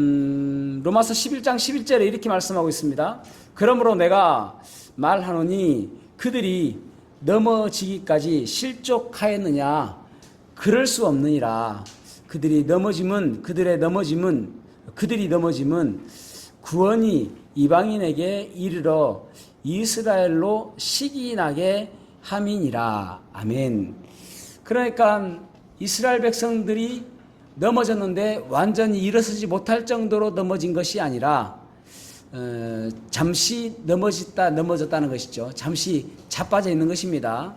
음, 로마서 11장 11절에 이렇게 말씀하고 있습니다. 그러므로 내가 말하노니 그들이 넘어지기까지 실족하였느냐 그럴 수 없느니라. 그들이 넘어짐은 그들의 넘어짐은 그들이 넘어짐은 구원이 이방인에게 이르러 이스라엘로 시기나게 함이니라. 아멘. 그러니까 이스라엘 백성들이 넘어졌는데 완전히 일어서지 못할 정도로 넘어진 것이 아니라 어, 잠시 넘어졌다 넘어졌다는 것이죠. 잠시 자빠져 있는 것입니다.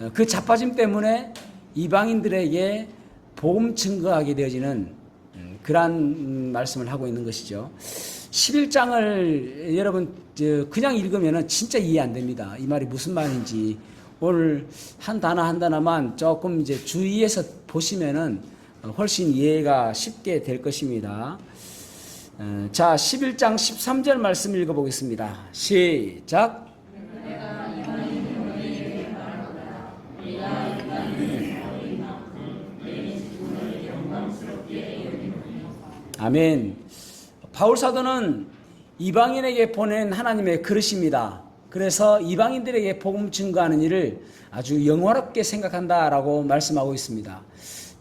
어, 그 자빠짐 때문에 이방인들에게 복음 증거하게 되어지는 음, 그러한 음, 말씀을 하고 있는 것이죠. 11장을 여러분 저, 그냥 읽으면 진짜 이해 안 됩니다. 이 말이 무슨 말인지 오늘 한 단어 한 단어만 조금 이제 주의해서 보시면은 훨씬 이해가 쉽게 될 것입니다. 어, 자, 11장 13절 말씀 읽어보겠습니다. 시작. 아멘. 바울 사도는 이방인에게 보낸 하나님의 그릇입니다. 그래서 이방인들에게 복음 증거하는 일을 아주 영화롭게 생각한다라고 말씀하고 있습니다.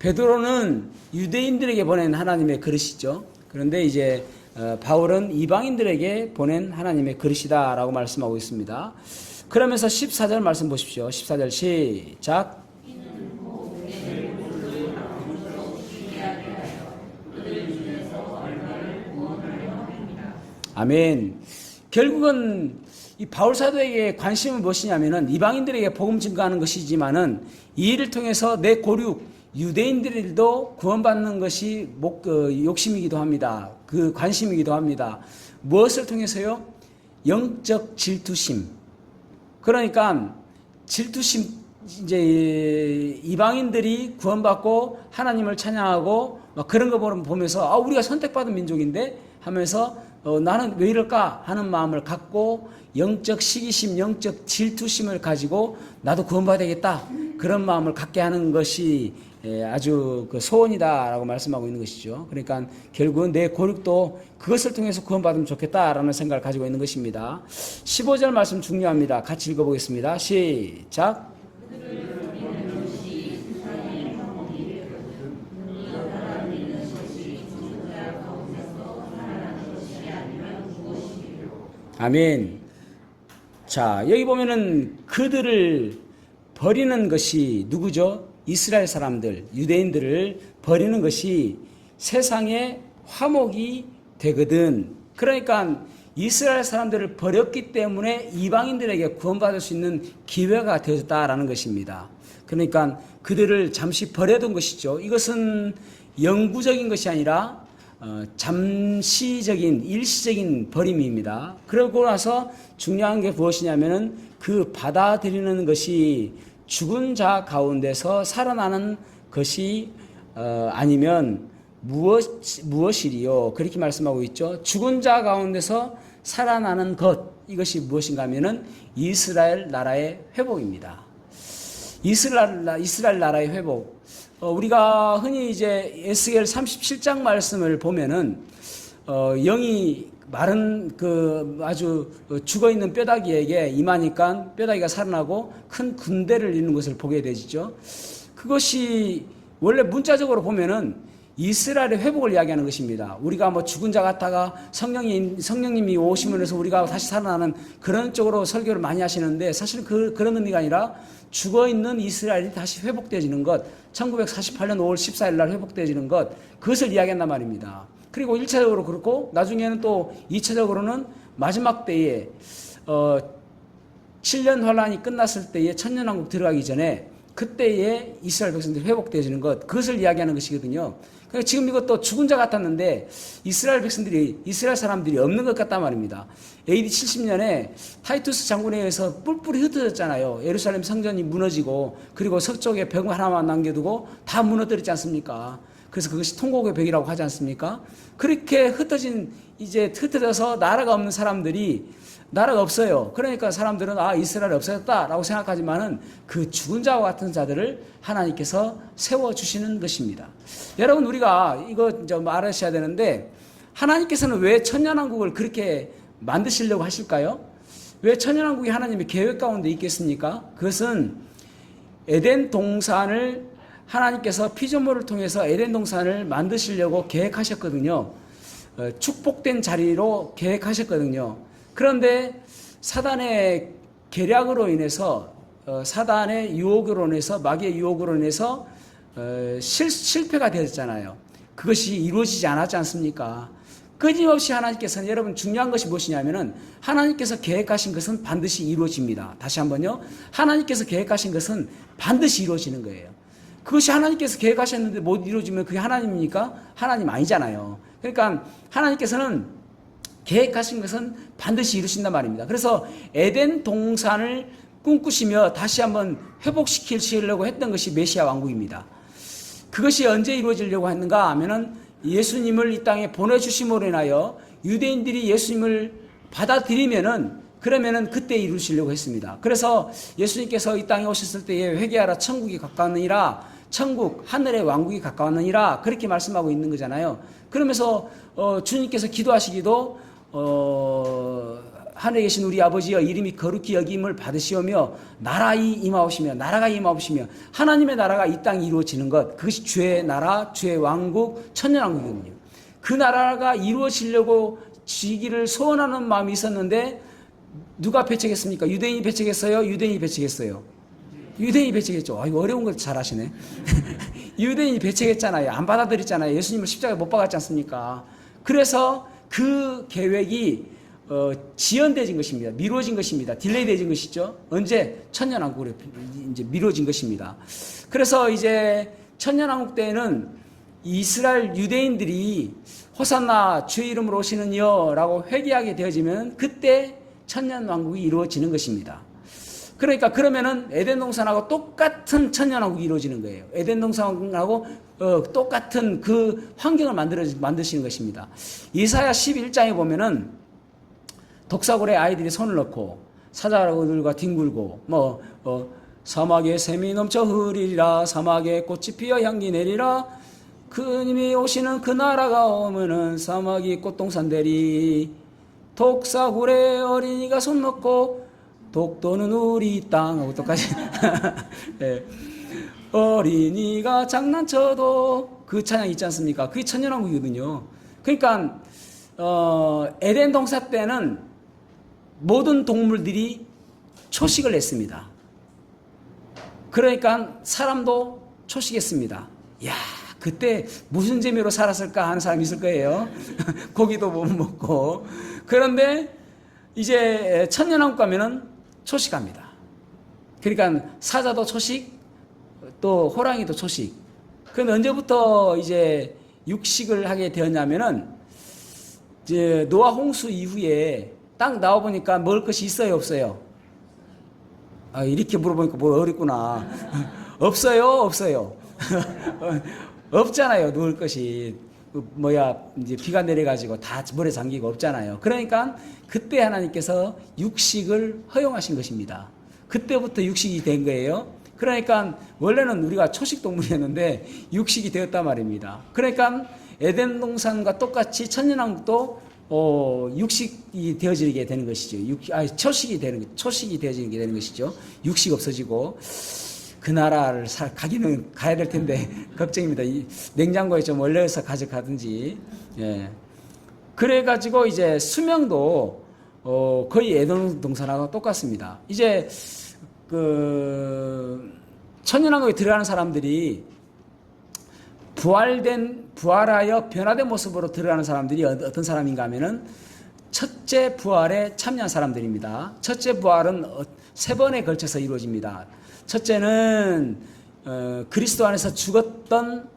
베드로는 유대인들에게 보낸 하나님의 그릇이죠. 그런데 이제 어, 바울은 이방인들에게 보낸 하나님의 그릇이다라고 말씀하고 있습니다. 그러면서 14절 말씀 보십시오. 14절 시작. 아멘. 결국은 이 바울 사도에게 관심은 무엇이냐면은 이방인들에게 복음 증거하는 것이지만은 이 일을 통해서 내 고륙 유대인들도 구원받는 것이 목, 어, 욕심이기도 합니다. 그 관심이기도 합니다. 무엇을 통해서요? 영적 질투심. 그러니까 질투심 이제 이방인들이 구원받고 하나님을 찬양하고 막 그런 거 보면서 아 우리가 선택받은 민족인데 하면서 어, 나는 왜 이럴까 하는 마음을 갖고 영적 시기심, 영적 질투심을 가지고 나도 구원받아야겠다 그런 마음을 갖게 하는 것이 예, 아주 그 소원이다라고 말씀하고 있는 것이죠. 그러니까 결국은 내 고륙도 그것을 통해서 구원받으면 좋겠다라는 생각을 가지고 있는 것입니다. 15절 말씀 중요합니다. 같이 읽어보겠습니다. 시작. 아멘. 자, 여기 보면은 그들을 버리는 것이 누구죠? 이스라엘 사람들, 유대인들을 버리는 것이 세상의 화목이 되거든. 그러니까 이스라엘 사람들을 버렸기 때문에 이방인들에게 구원받을 수 있는 기회가 되었다라는 것입니다. 그러니까 그들을 잠시 버려둔 것이죠. 이것은 영구적인 것이 아니라 어, 잠시적인 일시적인 버림입니다. 그러고 나서 중요한 게 무엇이냐면은 그 받아들이는 것이 죽은 자 가운데서 살아나는 것이 어, 아니면 무엇 무엇이리요 그렇게 말씀하고 있죠. 죽은 자 가운데서 살아나는 것 이것이 무엇인가 하면은 이스라엘 나라의 회복입니다. 이스라엘 이스라엘 나라의 회복. 어, 우리가 흔히 이제 에스겔 37장 말씀을 보면은 어, 영이 마른 그 아주 죽어 있는 뼈다귀에게 임하니까 뼈다귀가 살아나고 큰 군대를 이루는 것을 보게 되죠. 그것이 원래 문자적으로 보면은 이스라엘의 회복을 이야기하는 것입니다. 우리가 뭐 죽은 자 같다가 성령님, 성령님이 오시면 해서 우리가 다시 살아나는 그런 쪽으로 설교를 많이 하시는데 사실 그, 그런 의미가 아니라 죽어 있는 이스라엘이 다시 회복되어지는 것, 1948년 5월 14일 날 회복되어지는 것, 그것을 이야기한단 말입니다. 그리고 1차적으로 그렇고 나중에는 또 2차적으로는 마지막 때에 어 7년 환란이 끝났을 때에 천년왕국 들어가기 전에 그때에 이스라엘 백성들이 회복되어지는 것 그것을 이야기하는 것이거든요. 그러니까 지금 이것도 죽은 자 같았는데 이스라엘 백성들이 이스라엘 사람들이 없는 것 같단 말입니다. AD 70년에 타이투스 장군에 의해서 뿔뿔이 흩어졌잖아요. 예루살렘 성전이 무너지고 그리고 서쪽에 벽 하나만 남겨두고 다 무너뜨렸지 않습니까? 그래서 그것이 통곡의 벽이라고 하지 않습니까? 그렇게 흩어진 이제 흩어져서 나라가 없는 사람들이 나라가 없어요. 그러니까 사람들은 아 이스라엘이 없어졌다라고 생각하지만은 그 죽은 자와 같은 자들을 하나님께서 세워 주시는 것입니다. 여러분 우리가 이거 좀 알으셔야 되는데 하나님께서는 왜 천년왕국을 그렇게 만드시려고 하실까요? 왜 천년왕국이 하나님의 계획 가운데 있겠습니까? 그것은 에덴 동산을 하나님께서 피조물을 통해서 에덴 동산을 만드시려고 계획하셨거든요. 어, 축복된 자리로 계획하셨거든요. 그런데 사단의 계략으로 인해서 어, 사단의 유혹으로 인해서 마귀의 유혹으로 인해서 어, 실, 실패가 되었잖아요. 그것이 이루어지지 않았지 않습니까? 끊임없이 하나님께서는 여러분 중요한 것이 무엇이냐면은 하나님께서 계획하신 것은 반드시 이루어집니다. 다시 한번요. 하나님께서 계획하신 것은 반드시 이루어지는 거예요. 그것이 하나님께서 계획하셨는데 못 이루어지면 그게 하나님입니까? 하나님 아니잖아요. 그러니까 하나님께서는 계획하신 것은 반드시 이루신단 말입니다. 그래서 에덴 동산을 꿈꾸시며 다시 한번 회복시키려고 했던 것이 메시아 왕국입니다. 그것이 언제 이루어지려고 했는가 하면은 예수님을 이 땅에 보내주심으로 인하여 유대인들이 예수님을 받아들이면은 그러면은 그때 이루시려고 했습니다. 그래서 예수님께서 이 땅에 오셨을 때에 회개하라 천국이 가까웠느니라 천국 하늘의 왕국이 가까웠느니라 그렇게 말씀하고 있는 거잖아요. 그러면서 어, 주님께서 기도하시기도 어, 하늘에 계신 우리 아버지여 이름이 거룩히 여김을 받으시오며 나라이 임하오시며 나라가 임하오시며 하나님의 나라가 이 땅에 이루어지는 것 그것이 주의 나라 주의 왕국 천년 왕국이거든요. 그 나라가 이루어지려고 지기를 소원하는 마음이 있었는데 누가 배척했습니까? 유대인이 배척했어요? 유대인이 배척했어요? 유대인이 배척했죠. 아, 이거 어려운 걸 잘 하시네. 유대인이 배척했잖아요. 안 받아들였잖아요. 예수님을 십자가에 못 박았지 않습니까? 그래서 그 계획이 어, 지연되진 것입니다. 미뤄진 것입니다. 딜레이되진 것이죠. 언제? 천년왕국으로 이제 미뤄진 것입니다. 그래서 이제 천년왕국 때에는 이스라엘 유대인들이 호산나 주의 이름으로 오시는 이여라고 회개하게 되어지면 그때 천년왕국이 이루어지는 것입니다. 그러니까 그러면은 에덴 동산하고 똑같은 천년왕국이 이루어지는 거예요. 에덴 동산하고 어, 똑같은 그 환경을 만들어 만드시는 것입니다. 이사야 11장에 보면은 독사골에 아이들이 손을 넣고 사자들과 뒹굴고 뭐 어, 사막에 샘이 넘쳐 흐리리라 사막에 꽃이 피어 향기 내리라 그님이 오시는 그 나라가 오면은 사막이 꽃동산 되리 독사굴에 어린이가 손 넣고 독도는 우리 땅 하고 똑같이 네. 어린이가 장난쳐도 그 찬양 있지 않습니까? 그게 천년왕국이거든요. 그러니까 어, 에덴 동사 때는 모든 동물들이 초식을 했습니다. 그러니까 사람도 초식했습니다. 야, 그때 무슨 재미로 살았을까 하는 사람이 있을 거예요. 고기도 못 먹고. 그런데 이제 천년왕국 가면은 초식합니다. 그러니까 사자도 초식, 또 호랑이도 초식. 그럼 언제부터 이제 육식을 하게 되었냐면은 이제 노아 홍수 이후에 딱 나와 보니까 먹을 것이 있어요, 없어요? 아, 이렇게 물어보니까 뭐 어렵구나. 없어요, 없어요. 없잖아요, 누울 것이. 그 뭐야, 이제 비가 내려가지고 다 물에 잠기고 없잖아요. 그러니까 그때 하나님께서 육식을 허용하신 것입니다. 그때부터 육식이 된 거예요. 그러니까 원래는 우리가 초식 동물이었는데 육식이 되었단 말입니다. 그러니까 에덴 동산과 똑같이 천년왕국도 어, 육식이 되어지게 되는 것이죠. 육, 아, 초식이 되는, 초식이 되어지게 되는 것이죠. 육식 없어지고, 그 나라를 살, 가기는 가야 될 텐데, 걱정입니다. 이 냉장고에 좀 얼려서 가져가든지, 예. 그래가지고 이제 수명도, 어, 거의 애동 동산하고 똑같습니다. 이제, 그, 천연왕국에 들어가는 사람들이 부활된 부활하여 변화된 모습으로 들어가는 사람들이 어, 어떤 사람인가 하면은 첫째 부활에 참여한 사람들입니다. 첫째 부활은 어, 세 번에 걸쳐서 이루어집니다. 첫째는 어, 그리스도 안에서 죽었던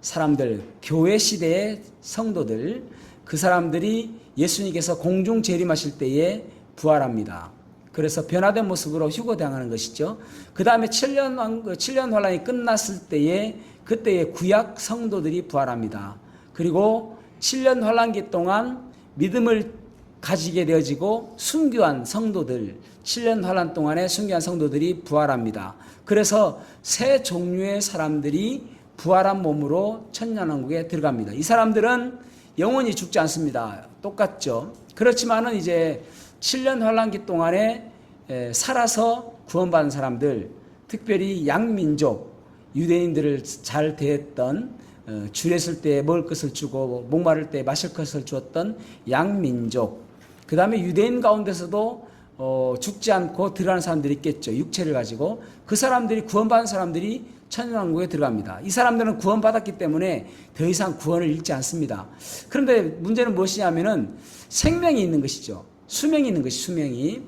사람들, 교회 시대의 성도들, 그 사람들이 예수님께서 공중 재림하실 때에 부활합니다. 그래서 변화된 모습으로 휴거당하는 것이죠. 그 다음에 7년, 7년 환란이 끝났을 때에 그때의 구약 성도들이 부활합니다. 그리고 7년 환란기 동안 믿음을 가지게 되어지고 순교한 성도들, 7년 환란 동안에 순교한 성도들이 부활합니다. 그래서 세 종류의 사람들이 부활한 몸으로 천년왕국에 들어갑니다. 이 사람들은 영원히 죽지 않습니다. 똑같죠. 그렇지만은 이제 7년 환란기 동안에 에, 살아서 구원받은 사람들, 특별히 양민족, 유대인들을 잘 대했던 어, 줄였을 때 먹을 것을 주고 목마를 때 마실 것을 주었던 양민족. 그 다음에 유대인 가운데서도 어, 죽지 않고 들어가는 사람들이 있겠죠. 육체를 가지고 그 사람들이 구원받은 사람들이 천연왕국에 들어갑니다. 이 사람들은 구원받았기 때문에 더 이상 구원을 잃지 않습니다. 그런데 문제는 무엇이냐면은 생명이 있는 것이죠. 수명이 있는 것이 수명이.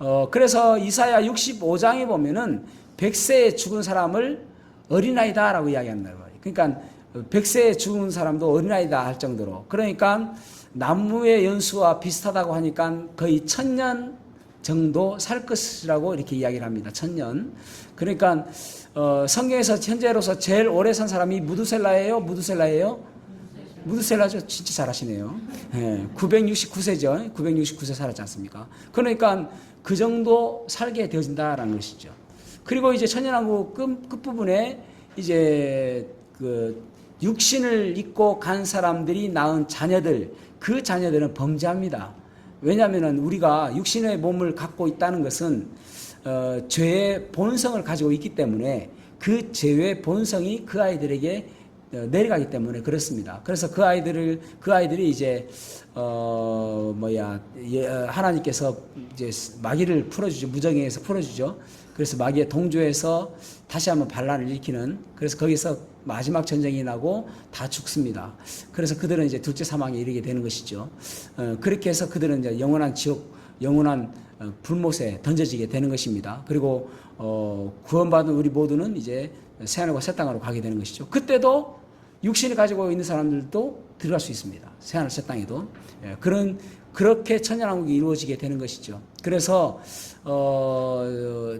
어, 그래서 이사야 65장에 보면은 100세에 죽은 사람을 어린아이다라고 이야기한다는 거예요. 그러니까 100세에 죽은 사람도 어린아이다 할 정도로. 그러니까 나무의 연수와 비슷하다고 하니까 거의 천년 정도 살 것이라고 이렇게 이야기를 합니다. 천년. 그러니까 어, 성경에서 현재로서 제일 오래 산 사람이 무두셀라예요? 무두셀라예요? 무두셀라죠. 진짜 잘하시네요. 예, 969세죠. 969세 살았지 않습니까? 그러니까 그 정도 살게 되어진다라는 것이죠. 그리고 이제 천연왕국 끝, 끝부분에 이제 그 육신을 입고 간 사람들이 낳은 자녀들, 그 자녀들은 범죄합니다. 왜냐하면 우리가 육신의 몸을 갖고 있다는 것은 어, 죄의 본성을 가지고 있기 때문에 그 죄의 본성이 그 아이들에게 어, 내려가기 때문에 그렇습니다. 그래서 그 아이들을 그 아이들이 이제 어 뭐야 예, 어, 하나님께서 이제 마귀를 풀어주죠 무정에서 풀어주죠. 그래서 마귀의 동조에서 다시 한번 반란을 일으키는 그래서 거기서 마지막 전쟁이 나고 다 죽습니다. 그래서 그들은 이제 둘째 사망에 이르게 되는 것이죠. 어, 그렇게 해서 그들은 이제 영원한 지옥, 영원한 어, 불못에 던져지게 되는 것입니다. 그리고 어, 구원받은 우리 모두는 이제 새하늘과 새 땅으로 가게 되는 것이죠. 그때도 육신을 가지고 있는 사람들도 들어갈 수 있습니다. 새하늘 새 땅에도 예, 그런 그렇게 천년왕국이 이루어지게 되는 것이죠. 그래서 어,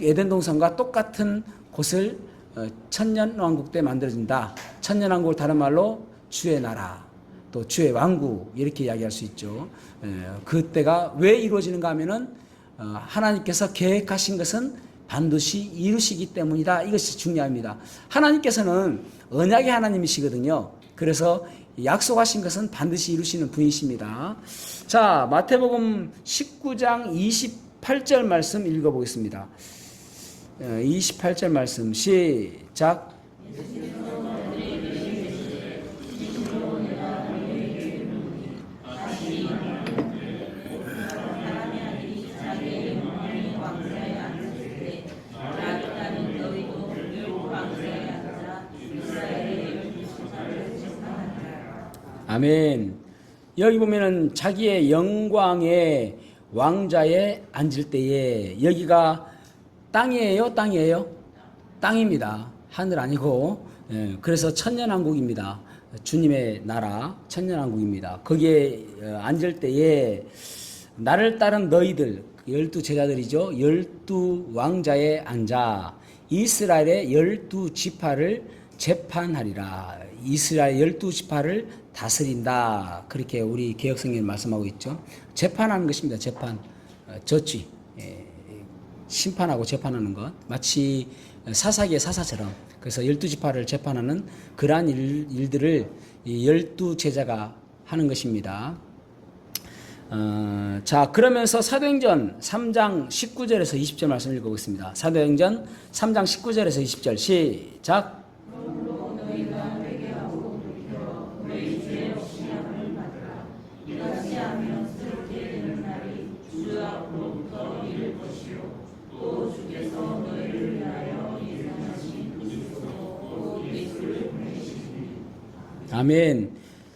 에덴 동산과 똑같은 곳을 어, 천년 왕국 때 만들어진다. 천년 왕국을 다른 말로 주의 나라, 또 주의 왕국 이렇게 이야기할 수 있죠. 예, 그때가 왜 이루어지는가 하면은 어, 하나님께서 계획하신 것은 반드시 이루시기 때문이다. 이것이 중요합니다. 하나님께서는 언약의 하나님이시거든요. 그래서 약속하신 것은 반드시 이루시는 분이십니다. 자, 마태복음 19장 28절 말씀 읽어보겠습니다. 28절 말씀 시작. 아멘. 여기 보면은 자기의 영광의 왕자에 앉을 때에 여기가 땅이에요, 땅이에요? 땅입니다. 하늘 아니고. 예, 그래서 천년왕국입니다. 주님의 나라, 천년왕국입니다. 거기에 어, 앉을 때에 나를 따른 너희들, 열두 제자들이죠. 열두 왕자에 앉아 이스라엘의 열두 지파를 재판하리라. 이스라엘 열두 지파를 다스린다. 그렇게 우리 개혁성경 말씀하고 있죠. 재판하는 것입니다. 재판. 어, 저지. 예, 심판하고 재판하는 것. 마치 사사기의 사사처럼. 그래서 열두 지파를 재판하는 그러한 일, 일들을 이 열두 제자가 하는 것입니다. 어, 자, 그러면서 사도행전 3장 19절에서 20절 말씀 읽어보겠습니다. 사도행전 3장 19절에서 20절 시작. 아멘.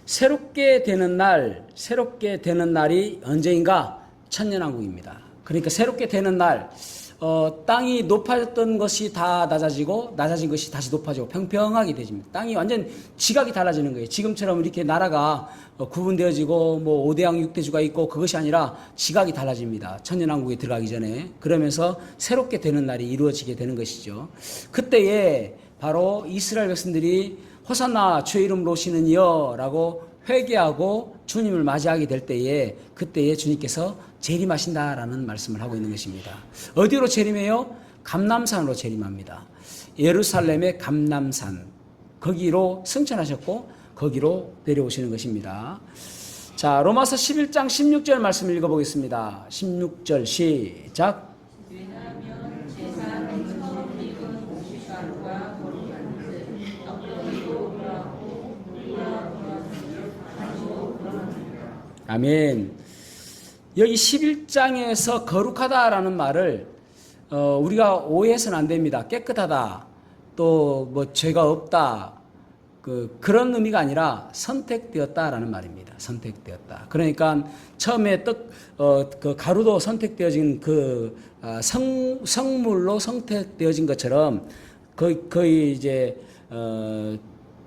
새롭게 되는 날, 새롭게 되는 날이 언제인가? 천년왕국입니다. 그러니까 새롭게 되는 날, 어, 땅이 높아졌던 것이 다 낮아지고, 낮아진 것이 다시 높아지고, 평평하게 되집니다. 땅이 완전 지각이 달라지는 거예요. 지금처럼 이렇게 나라가 어, 구분되어지고, 뭐, 5대왕 6대주가 있고, 그것이 아니라 지각이 달라집니다. 천년왕국에 들어가기 전에. 그러면서 새롭게 되는 날이 이루어지게 되는 것이죠. 그때에 바로 이스라엘 백성들이 호산나 주의 이름으로 오시는 이여라고 회개하고 주님을 맞이하게 될 때에 그때에 주님께서 재림하신다라는 말씀을 하고 있는 것입니다. 어디로 재림해요? 감남산으로 재림합니다. 예루살렘의 감남산 거기로 승천하셨고 거기로 내려오시는 것입니다. 자, 로마서 11장 16절 말씀 읽어보겠습니다. 16절 시작. 아멘. 여기 11장에서 거룩하다라는 말을 어, 우리가 오해해서는 안 됩니다. 깨끗하다. 또 뭐 죄가 없다. 그 그런 의미가 아니라 선택되었다라는 말입니다. 선택되었다. 그러니까 처음에 떡 어 그 가루도 선택되어진 그 아, 성, 성물로 선택되어진 것처럼 거의, 거의 이제 어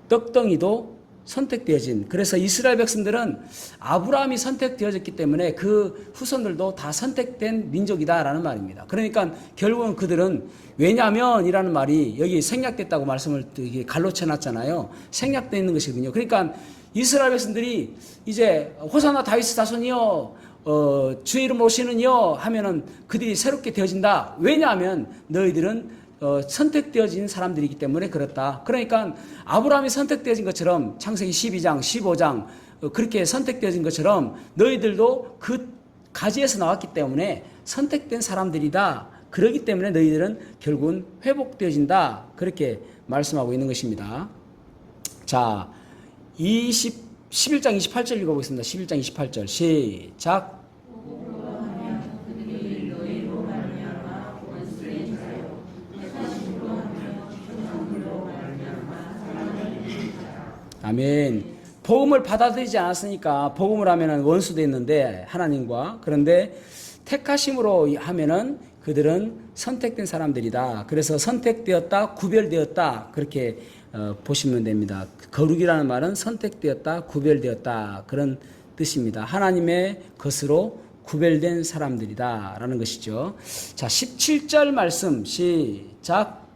떡덩이도 선택되어진 그래서 이스라엘 백성들은 아브라함이 선택되어졌기 때문에 그 후손들도 다 선택된 민족이다라는 말입니다. 그러니까 결국은 그들은 왜냐면이라는 말이 여기 생략됐다고 말씀을 갈로쳐 놨잖아요. 생략되어 있는 것이거든요. 그러니까 이스라엘 백성들이 이제 호사나 다윗 자손이요 어, 주의 이름 오시는요 하면은 그들이 새롭게 되어진다. 왜냐하면 너희들은 어, 선택되어진 사람들이기 때문에 그렇다. 그러니까 아브라함이 선택되어진 것처럼 창세기 12장, 15장 어, 그렇게 선택되어진 것처럼 너희들도 그 가지에서 나왔기 때문에 선택된 사람들이다. 그러기 때문에 너희들은 결국은 회복되어진다. 그렇게 말씀하고 있는 것입니다. 자, 20, 11장 28절 읽어보겠습니다. 11장 28절. 시작. 아멘. 복음을 받아들이지 않았으니까 복음을 하면은 원수 됐는데 하나님과 그런데 택하심으로 하면은 그들은 선택된 사람들이다. 그래서 선택되었다, 구별되었다 그렇게 어, 보시면 됩니다. 거룩이라는 말은 선택되었다, 구별되었다 그런 뜻입니다. 하나님의 것으로 구별된 사람들이다라는 것이죠. 자, 17절 말씀 시작.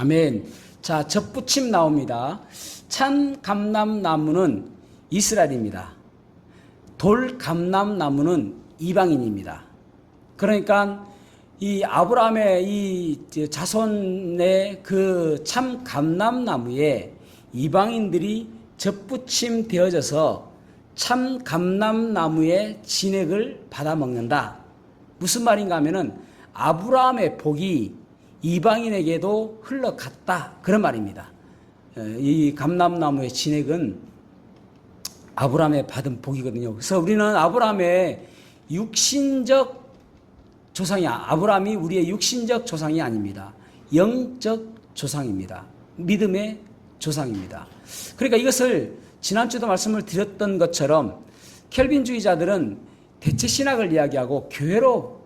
아멘. 자, 접붙임 나옵니다. 찬 감람나무는 이스라엘입니다. 돌 감람나무는 이방인입니다. 그러니까 이 아브라함의 이 자손의 그 참 감람나무에 이방인들이 접붙임 되어져서 참 감람나무의 진액을 받아 먹는다. 무슨 말인가 하면은 아브라함의 복이 이방인에게도 흘러갔다. 그런 말입니다. 이 감람나무의 진액은 아브라함의 받은 복이거든요. 그래서 우리는 아브라함의 육신적 조상이야. 아브라함이 우리의 육신적 조상이 아닙니다. 영적 조상입니다. 믿음의 조상입니다. 그러니까 이것을 지난주도 말씀을 드렸던 것처럼 켈빈주의자들은 대체 신학을 이야기하고 교회로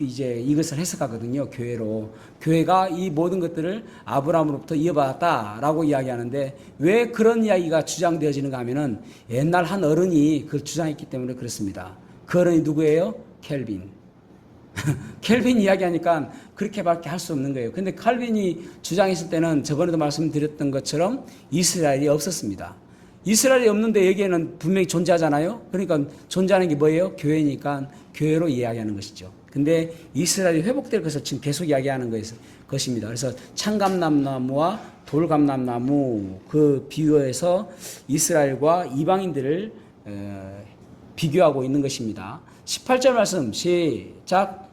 이제 이것을 해석하거든요. 교회로. 교회가 이 모든 것들을 아브라함으로부터 이어받았다라고 이야기하는데 왜 그런 이야기가 주장되어지는가 하면은 옛날 한 어른이 그걸 주장했기 때문에 그렇습니다. 그 어른이 누구예요? 켈빈. 켈빈 이야기하니까 그렇게밖에 할 수 없는 거예요. 근데 칼빈이 주장했을 때는 저번에도 말씀드렸던 것처럼 이스라엘이 없었습니다. 이스라엘이 없는데 여기에는 분명히 존재하잖아요. 그러니까 존재하는 게 뭐예요? 교회니까 교회로 이야기하는 것이죠. 근데 이스라엘이 회복될 것을 지금 계속 이야기하는 것입니다. 그래서 창감남나무와 돌감남나무 그 비유에서 이스라엘과 이방인들을 비교하고 있는 것입니다. 18절 말씀 시작.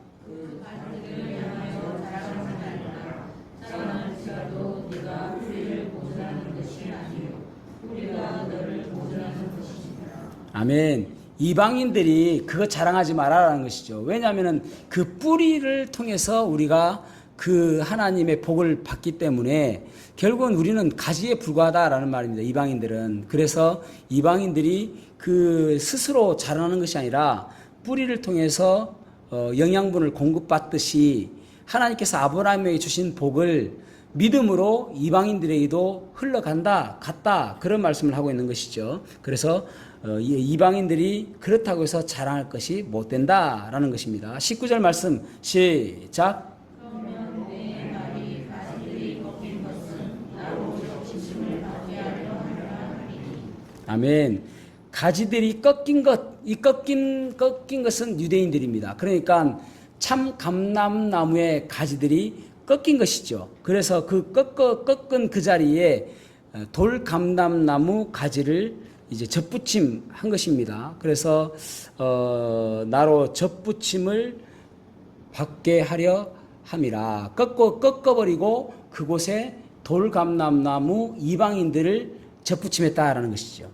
아멘. 이방인들이 그거 자랑하지 말아라는 것이죠. 왜냐하면 그 뿌리를 통해서 우리가 그 하나님의 복을 받기 때문에 결국은 우리는 가지에 불과하다라는 말입니다. 이방인들은. 그래서 이방인들이 그 스스로 자라나는 것이 아니라 뿌리를 통해서 어, 영양분을 공급받듯이 하나님께서 아브라함에게 주신 복을 믿음으로 이방인들에게도 흘러간다, 갔다 그런 말씀을 하고 있는 것이죠. 그래서 어, 이방인들이 그렇다고 해서 자랑할 것이 못 된다라는 것입니다. 19절 말씀 시작. 아멘. 가지들이 꺾인 것, 이 꺾인, 꺾인 것은 유대인들입니다. 그러니까 참 감람나무의 가지들이 꺾인 것이죠. 그래서 그 꺾어, 꺾은 그 자리에 돌 감람나무 가지를 이제 접붙임 한 것입니다. 그래서, 어, 나로 접붙임을 받게 하려 함이라. 꺾어, 꺾어버리고 그곳에 돌감람나무 이방인들을 접붙임했다라는 것이죠.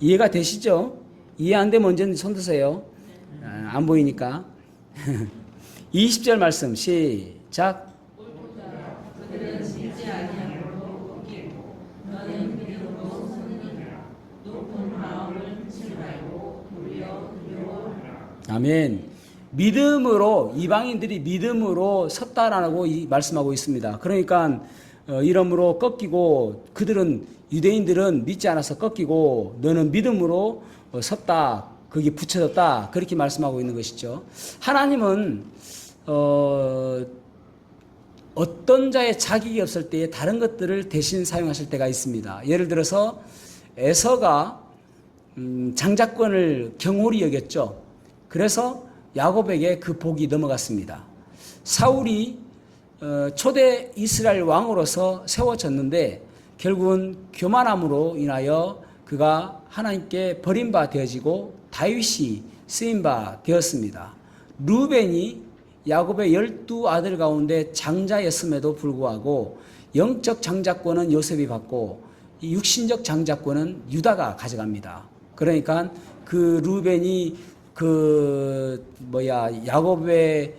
이해가 되시죠? 이해 안 되면 언제든지 손 드세요. 아, 안 보이니까. 20절 말씀 시작. 아멘. 믿음으로 이방인들이 믿음으로 섰다라고 이- 말씀하고 있습니다. 그러니까 어, 이러므로 꺾이고 그들은 유대인들은 믿지 않아서 꺾이고 너는 믿음으로 어, 섰다 거기 붙여졌다 그렇게 말씀하고 있는 것이죠. 하나님은 어, 어떤 자의 자격이 없을 때에 다른 것들을 대신 사용하실 때가 있습니다. 예를 들어서 에서가 음, 장자권을 경홀히 여겼죠. 그래서 야곱에게 그 복이 넘어갔습니다. 사울이 어, 초대 이스라엘 왕으로서 세워졌는데 결국은 교만함으로 인하여 그가 하나님께 버림바 되어지고 다윗이 쓰임바 되었습니다. 루벤이 야곱의 열두 아들 가운데 장자였음에도 불구하고 영적 장자권은 요셉이 받고 이 육신적 장자권은 유다가 가져갑니다. 그러니까 그 루벤이 그 뭐야 야곱의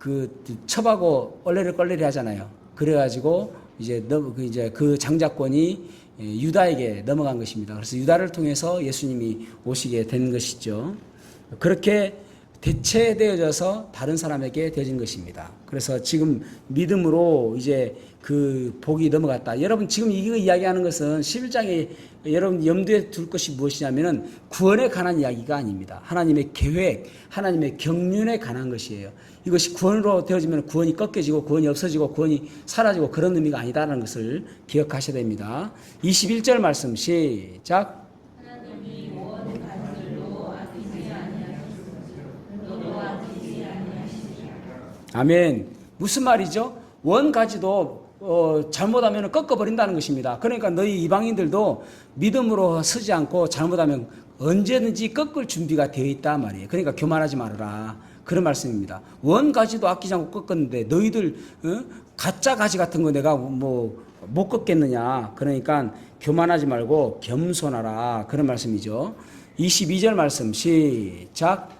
그 첩하고 얼레를 껄레리 하잖아요. 그래가지고 이제 넘, 그 이제 그 장자권이 예, 유다에게 넘어간 것입니다. 그래서 유다를 통해서 예수님이 오시게 된 것이죠. 그렇게 대체되어져서 다른 사람에게 되진 것입니다. 그래서 지금 믿음으로 이제 그 복이 넘어갔다. 여러분 지금 이거 이야기하는 것은 11장에 여러분 염두에 둘 것이 무엇이냐면은 구원에 관한 이야기가 아닙니다. 하나님의 계획, 하나님의 경륜에 관한 것이에요. 이것이 구원으로 되어지면 구원이 꺾여지고 구원이 없어지고 구원이 사라지고 그런 의미가 아니다라는 것을 기억하셔야 됩니다. 21절 말씀 시작. 아멘. 무슨 말이죠? 원 가지도 어, 잘못하면 꺾어버린다는 것입니다. 그러니까 너희 이방인들도 믿음으로 서지 않고 잘못하면 언제든지 꺾을 준비가 되어 있다 말이에요. 그러니까 교만하지 말아라. 그런 말씀입니다. 원 가지도 아끼지 않고 꺾었는데 너희들 어? 가짜 가지 같은 거 내가 뭐 못 꺾겠느냐. 그러니까 교만하지 말고 겸손하라. 그런 말씀이죠. 22절 말씀 시작.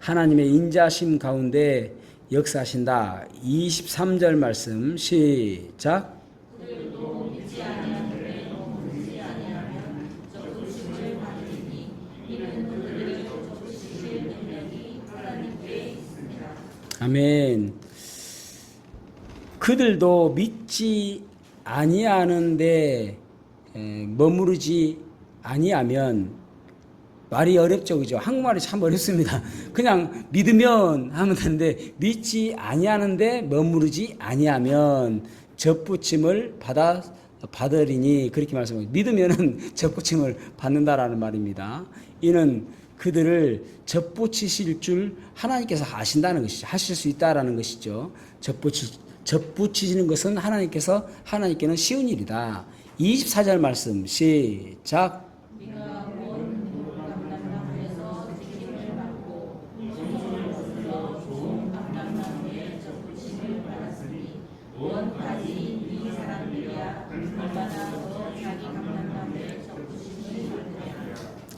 하나님의 인자심 가운데 역사하신다. 23절 말씀 시작. 아멘. 그들도 믿지 아니하는데 에, 머무르지 아니하면 말이 어렵죠, 그죠? 한국말이 참 어렵습니다. 그냥 믿으면 하면 되는데 믿지 아니하는데 머무르지 아니하면 접붙임을 받아 받으리니 그렇게 말씀합니다. 믿으면은 접붙임을 받는다라는 말입니다. 이는 그들을 접붙이실 줄 하나님께서 아신다는 것이죠. 하실 수 있다라는 것이죠. 접붙이 접붙이시는 것은 하나님께서 하나님께는 쉬운 일이다. 24절 말씀 시작.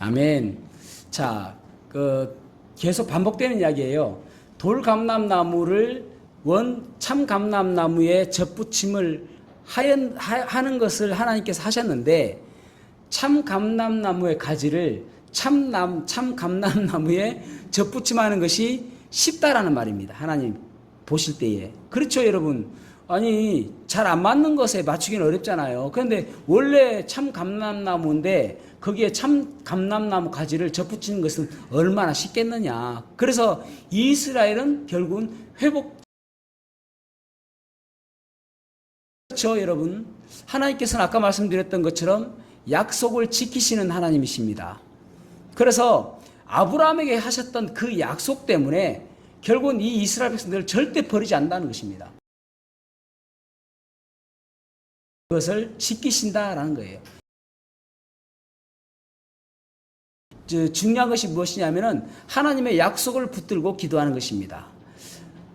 아멘. 자, 그 계속 반복되는 이야기예요. 돌감람나무를 원 참감람나무에 접붙임을 하연, 하, 하는 것을 하나님께서 하셨는데 참감람나무의 가지를 참남 참감람나무에 접붙임하는 것이 쉽다라는 말입니다. 하나님 보실 때에 그렇죠, 여러분. 아니 잘 안 맞는 것에 맞추기는 어렵잖아요. 그런데 원래 참 감람나무인데 거기에 참 감람나무 가지를 접붙이는 것은 얼마나 쉽겠느냐. 그래서 이스라엘은 결국은 회복 그렇죠, 여러분. 하나님께서는 아까 말씀드렸던 것처럼 약속을 지키시는 하나님이십니다. 그래서 아브라함에게 하셨던 그 약속 때문에 결국은 이 이스라엘 백성들을 절대 버리지 않는다는 것입니다. 그것을 지키신다라는 거예요. 중요한 것이 무엇이냐면은 하나님의 약속을 붙들고 기도하는 것입니다.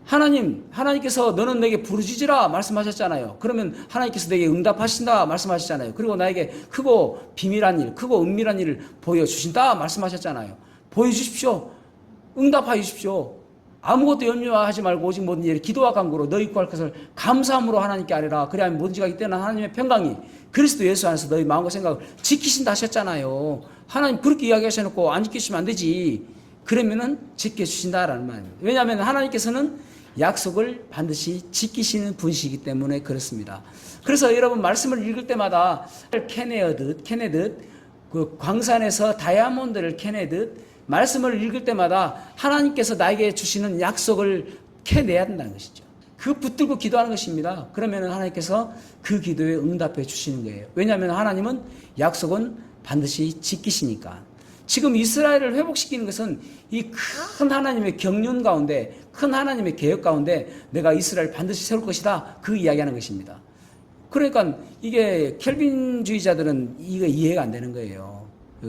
하나님, 하나님께서 너는 내게 부르짖으라 말씀하셨잖아요. 그러면 하나님께서 내게 응답하신다 말씀하셨잖아요. 그리고 나에게 크고 비밀한 일, 크고 은밀한 일을 보여주신다 말씀하셨잖아요. 보여주십시오. 응답하여 주십시오. 아무것도 염려하지 말고 오직 모든 일에 기도와 간구로 너희 구할 것을 감사함으로 하나님께 아뢰라. 그래야 모든 지가 이때는 하나님의 평강이 그리스도 예수 안에서 너희 마음과 생각을 지키신다 하셨잖아요. 하나님 그렇게 이야기하셔놓고 안 지키시면 안 되지. 그러면은 지켜주신다라는 말입니다. 왜냐하면 하나님께서는 약속을 반드시 지키시는 분이시기 때문에 그렇습니다. 그래서 여러분 말씀을 읽을 때마다 캐내어듯 캐내듯 그 광산에서 다이아몬드를 캐내듯 말씀을 읽을 때마다 하나님께서 나에게 주시는 약속을 캐내야 된다는 것이죠. 그 붙들고 기도하는 것입니다. 그러면 하나님께서 그 기도에 응답해 주시는 거예요. 왜냐하면 하나님은 약속은 반드시 지키시니까. 지금 이스라엘을 회복시키는 것은 이 큰 하나님의 경륜 가운데, 큰 하나님의 계획 가운데 내가 이스라엘 반드시 세울 것이다. 그 이야기하는 것입니다. 그러니까 이게 켈빈주의자들은 이거 이해가 안 되는 거예요.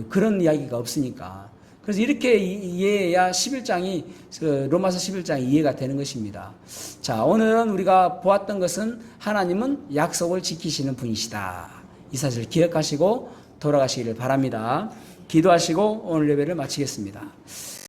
그런 이야기가 없으니까. 그래서 이렇게 이해해야 11장이 그 로마서 11장이 이해가 되는 것입니다. 자, 오늘은 우리가 보았던 것은 하나님은 약속을 지키시는 분이시다. 이 사실을 기억하시고 돌아가시기를 바랍니다. 기도하시고 오늘 예배를 마치겠습니다.